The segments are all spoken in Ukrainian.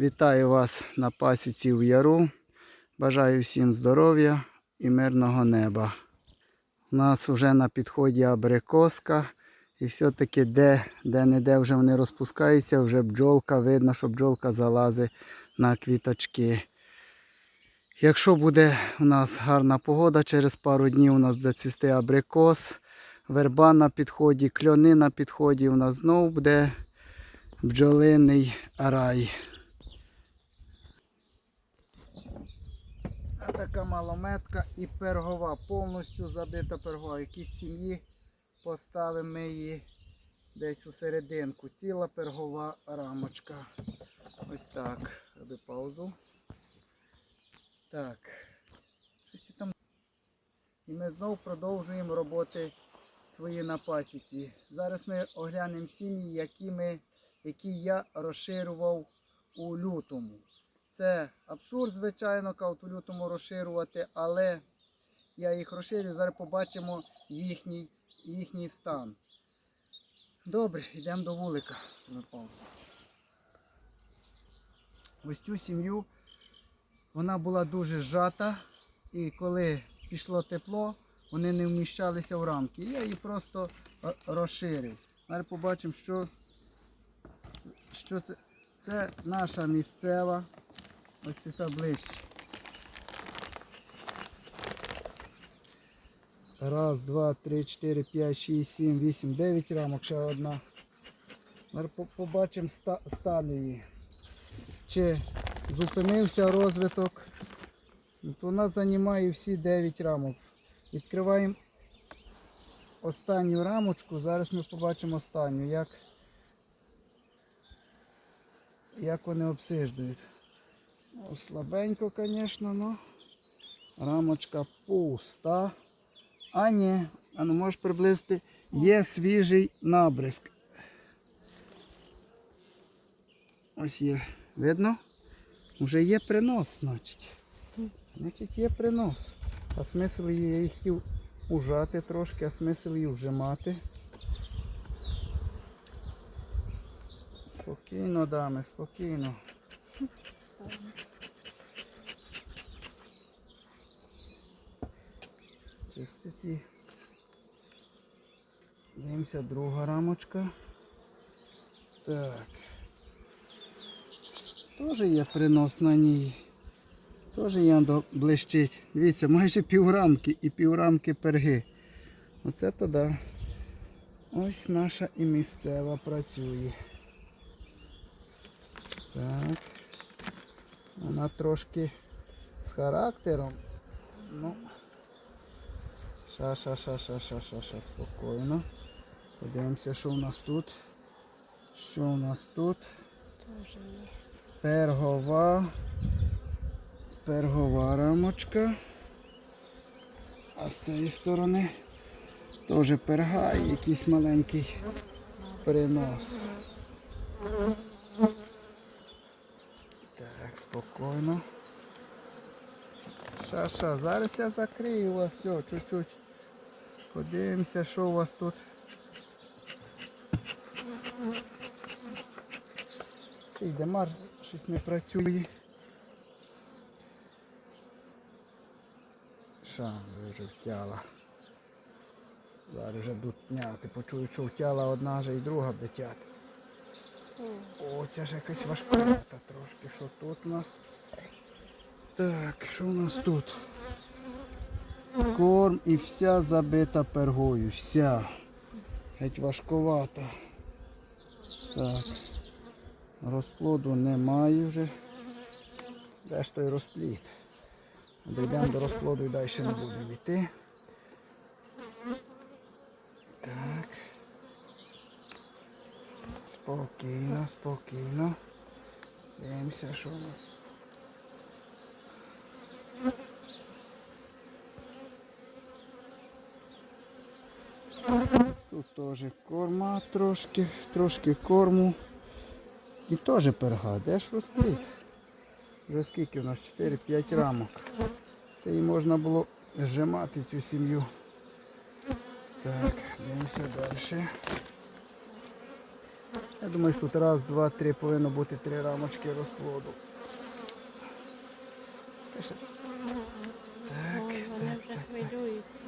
Вітаю вас на пасіці в Яру. Бажаю всім здоров'я і мирного неба. У нас вже на підході абрикоска. І все-таки де, де не де вже вони розпускаються, вже бджолка, видно, що бджолка залазить на квіточки. Якщо буде у нас гарна погода, через пару днів у нас буде цвісти абрикос, верба на підході, кльони на підході, у нас знову буде бджолиний рай. А така малометка і пергова, повністю забита пергова. Якісь сім'ї поставимо її десь у серединку. Ціла пергова рамочка. Ось так. Роби паузу. Так. Там. І ми знову продовжуємо роботи свої на пасіці. Зараз ми оглянемо сім'ї, які, які я розширював у лютому. Це абсурд, звичайно, кажуть, у лютому розширювати, але я їх розширю, зараз побачимо їхній, їхній стан. Добре, йдемо до вулика. Ось цю сім'ю вона була дуже зжата, і коли пішло тепло, вони не вміщалися в рамки. Я її просто е, розширив. Зараз побачимо, що, що це. Це наша місцева. Ось тут ближче. Раз, два, три, чотири, п'ять, шість, сім, вісім, дев'ять рамок, ще одна. Побачимо ста- стан її. Чи зупинився розвиток. От Вона займає всі 9 рамок. Відкриваємо останню рамочку. Зараз ми побачимо останню, як, як вони обсиждують. Ну, слабенько, звісно, але рамочка пуста. А ні, а ну можеш приблизити, є свіжий набризк. Ось є. Видно? Уже є принос, значить. Значить є принос. А смисл її, я її хотів ужати трошки, а смисл її вжимати. Спокійно, дами, спокійно. Чистоті. Дивимося, друга рамочка. Так. Теж є принос на ній. Теж яндо блищить. Дивіться, майже піврамки і піврамки перги. Оце то да. Ось наша і місцева працює. Так. Вона трошки з характером. Ну. Ша, ша, ша, ша, ша, ша, ша, спокійно. Подивимося, що у нас тут. Що у нас тут? Пергова. Пергова рамочка. А з цієї сторони теж перга і якийсь маленький принос. Так, спокійно. Ша-ша, зараз я закрию вас все, чуть-чуть. Подивимося, що у вас тут. Цей демар щось не працює. Ша, вже втяла. Зараз вже будуть тняти. Почую, що втяла одна вже і друга буде. О, це ж якась важкувата трошки. Що тут у нас? Так, що у нас тут? Корм і вся забита пергою. Вся. Геть важкувата. Так. Розплоду немає вже. Де ж той розплід? Дійдемо до розплоду і далі не будемо йти. Так. Спокійно, спокійно. Дивимося, що у нас. Тут теж корма трошки, трошки корму. І теж перга. Де ж розплід? Вже скільки у нас? 4-5 рамок. Це і можна було зжимати цю сім'ю. Так, дивимося далі. Я думаю, що тут раз, два, три повинно бути три рамочки розплоду. Так, вони вже хвилюються.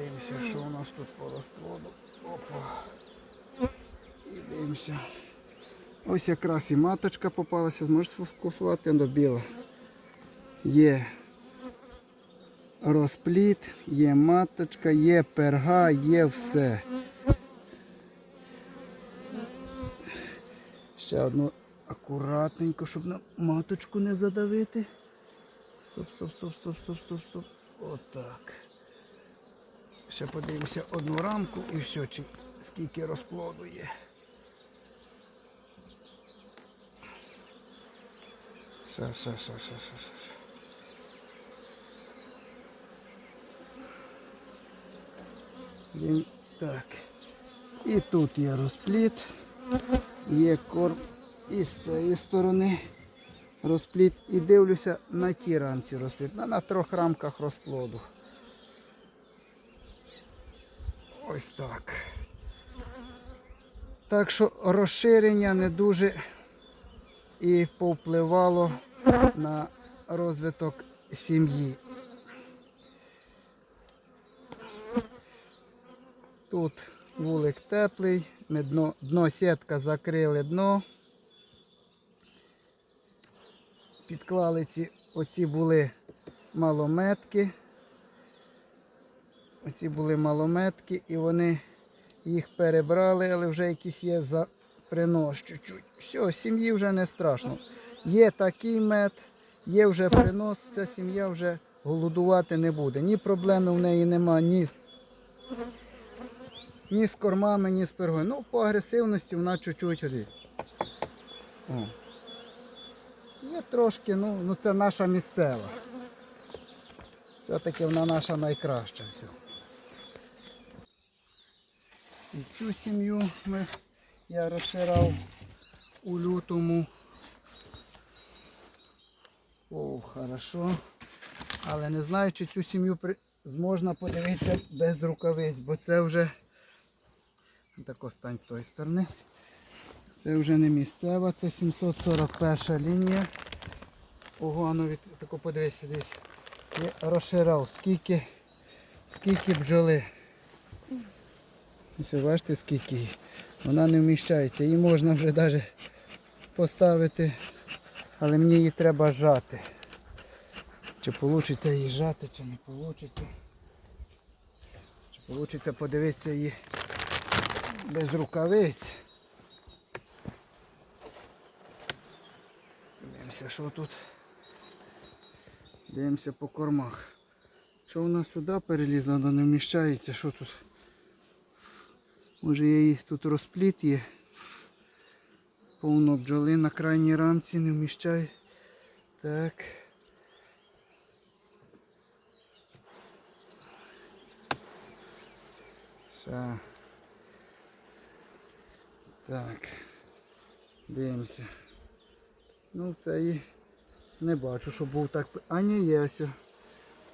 Дивимося, що у нас тут по розплоду. Опа. І дивимося. Ось якраз і маточка попалася. Зможеш сфокусувати до біла. Є розпліт, є маточка, є перга, є все. Ще одну акуратненько, щоб на маточку не задавити. Стоп, стоп, стоп, стоп, стоп, стоп, стоп. Отак. Ще подивимося одну рамку і все, чи скільки розплоду є. Все, все, все, все, все, все. Він так. І тут є розпліт, є корм і з цієї сторони розпліт. І дивлюся на тій рамці розпліт, на, на трьох рамках розплоду. Ось так. Так що розширення не дуже і повпливало на розвиток сім'ї. Тут вулик теплий, ми дно, дно сітка закрили дно. Підклали ці, оці були малометки. Оці були малометки і вони їх перебрали, але вже якісь є за принос чуть-чуть. Все, сім'ї вже не страшно. Є такий мед, є вже принос, ця сім'я вже голодувати не буде. Ні проблеми в неї нема, ні, ні з кормами, ні з пергою. Ну, по агресивності вона чуть-чуть. О. Є трошки, ну, ну це наша місцева. Все-таки вона наша найкраща. Все. І цю сім'ю я розширав у лютому. О, хорошо. Але не знаю, чи цю сім'ю зможна подивитися без рукавиць, бо це вже тако стань з тої сторони. Це вже не місцева, це 741 лінія. Ого, ну від тако подивися, десь. Я розширав, скільки, скільки бджоли. Ось бачите, скільки її. Вона не вміщається. Її можна вже навіть поставити, але мені її треба жати. Чи вийде її жати, чи не вийде. Чи вийде подивитися її без рукавиць. Дивимося, що тут. Дивимося по кормах. Що вона сюди перелізла, вона не вміщається, що тут? Може їх тут розпліт є. Повно бджоли на крайній рамці не вміщає. Так. Все. Так. Дивимося. Ну це і не бачу, що був так. А ні, є ось.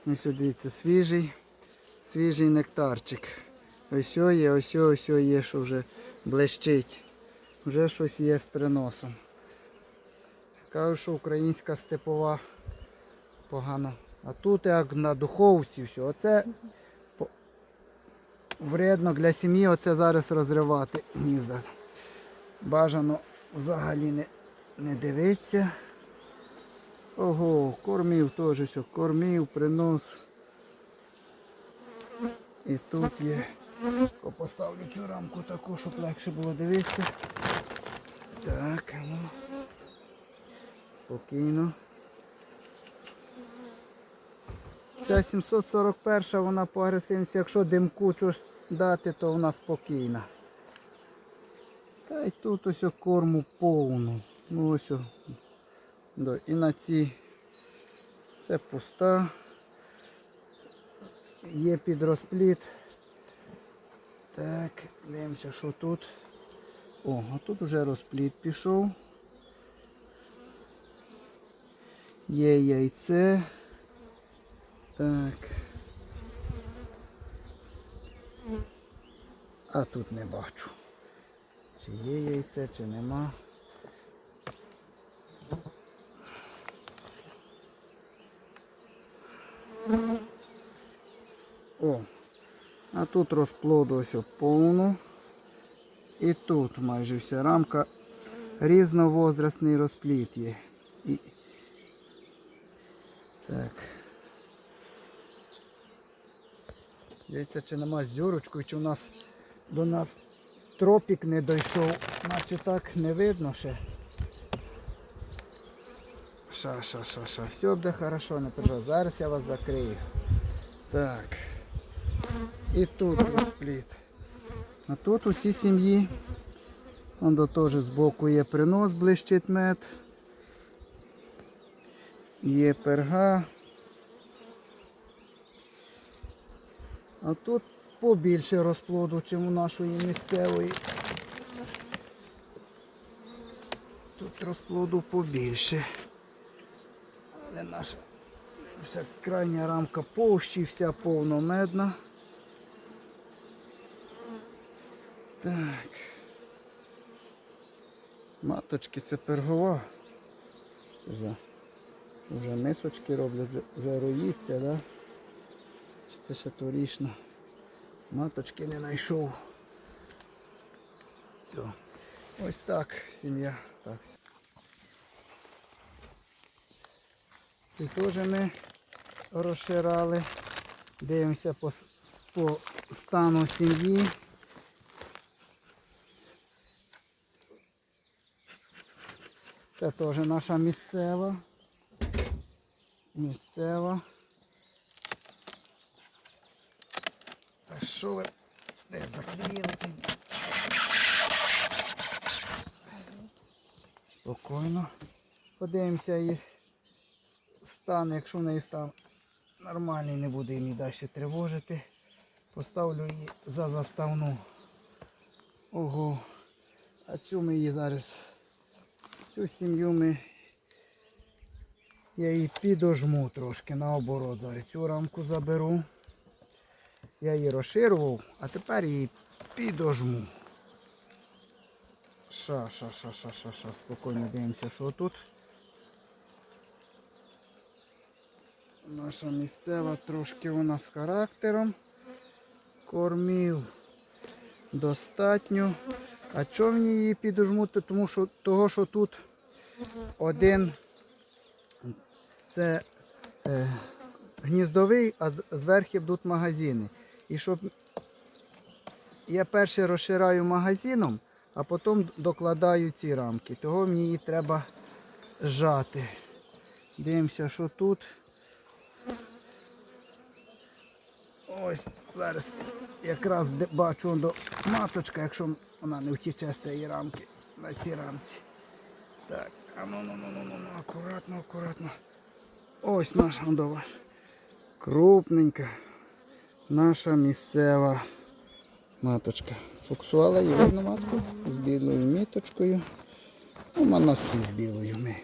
Ось дивіться, свіжий, свіжий нектарчик. Ось є, ось ось є, що вже блищить. Вже щось є з переносом. Кажуть, що українська степова погано. А тут як на духовці все. Оце вредно для сім'ї оце зараз розривати гнізда. Бажано взагалі не, не дивитися. Ого, кормів теж все, кормів, принос. І тут є. Поставлю цю рамку таку, щоб легше було дивитися. Так, ну. Спокійно. Ця 741 вона по агресивності, якщо димку щось дати, то вона спокійна. Та й тут ось корму повну. Ну ось. о. І на ці це пуста. Є підрозпліт. Так, дивимося, що тут. О, а тут вже розпліт пішов. Є яйце. Так. А тут не бачу. Чи є яйце, чи нема. О, а тут розплоду ось повно. І тут майже вся рамка. Різновозрастний розплід є. І... Так. Дивіться, чи нема з дюрочкою, чи у нас до нас тропік не дійшов, наче так не видно ще. Ша, ша, ша, ша. Все буде хорошо, не переживай. Зараз я вас закрию. Так. І тут розпліт. А тут у цій сім'ї. Он до теж збоку є принос, блищить мед. Є перга. А тут побільше розплоду, чим у нашої місцевої. Тут розплоду побільше. Але наша вся крайня рамка повщі, вся повномедна. Так. Маточки це пергова. Вже, вже мисочки роблять, вже, вже роїться, да? Це ще торішна? Маточки не знайшов. Все. Ось так сім'я. Так. Ці теж ми розширали. Дивимося по, по стану сім'ї. Це теж наша місцева. Місцева. А що ви де заклеїли? Спокійно. Подивимося її стан, якщо в неї стан нормальний, не буде її далі тривожити. Поставлю її за заставну. Ого. А цю ми її зараз, цю сім'ю ми, я її підожму трошки наоборот. Зараз цю рамку заберу. Я її розширював, а тепер її підожму. Ша, ша, ша, ша, ша, ша. Спокійно дивимося, що тут. Наша місцева трошки вона з характером. Кормів достатньо. А чого мені її підожмути? Тому що того, що тут один це е, гніздовий, а зверху будуть магазини. І щоб я перше розширяю магазином, а потім докладаю ці рамки. Того мені її треба зжати. Дивимося, що тут. Ось зараз якраз бачу до маточка, якщо вона не втіче з цієї рамки на цій рамці. Так, а ну ну ну ну ну, ну акуратно, акуратно. Ось наша вдова. Крупненька. Наша місцева маточка. Сфоксувала її видно матку з білою міточкою. Ну, в мене всі з білою ми.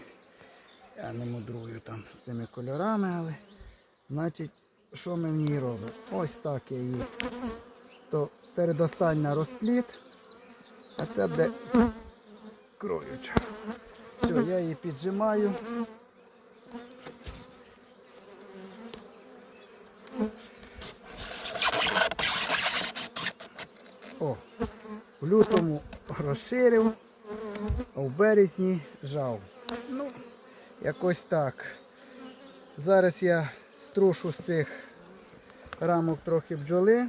Я не мудрую там цими кольорами, але значить, що ми в ній робимо? Ось так я її. То передостання розпліт, а це буде кроюча. Все, я її піджимаю. О, в лютому розширив, а в березні жав. Ну, якось так. Зараз я струшу з цих рамок трохи бджоли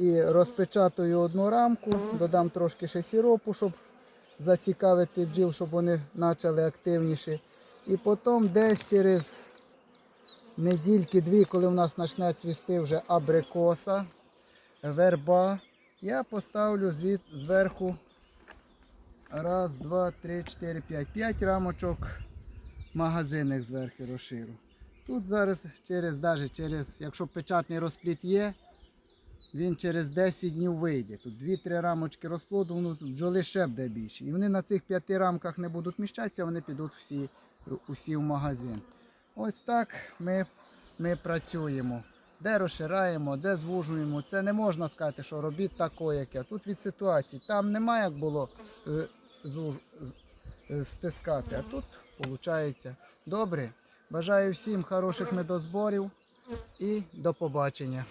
і розпечатаю одну рамку, додам трошки ще сіропу, щоб зацікавити бджіл, щоб вони почали активніше. І потім десь через недільки-дві, коли в нас почне цвісти вже абрикоса, верба, я поставлю звід зверху раз, два, три, чотири, п'ять. П'ять рамочок магазинних зверху розширю. Тут зараз через, даже через, якщо печатний розпліт є, він через 10 днів вийде. Тут 2-3 рамочки розплоду, воно тут бджоли ще буде більше. І вони на цих 5 рамках не будуть міщатися, вони підуть всі, усі в магазин. Ось так ми, ми працюємо. Де розшираємо, де звужуємо. Це не можна сказати, що робіть тако, яке. Тут від ситуації. Там немає як було е, е, стискати, а тут виходить добре. Бажаю всім хороших медозборів і до побачення.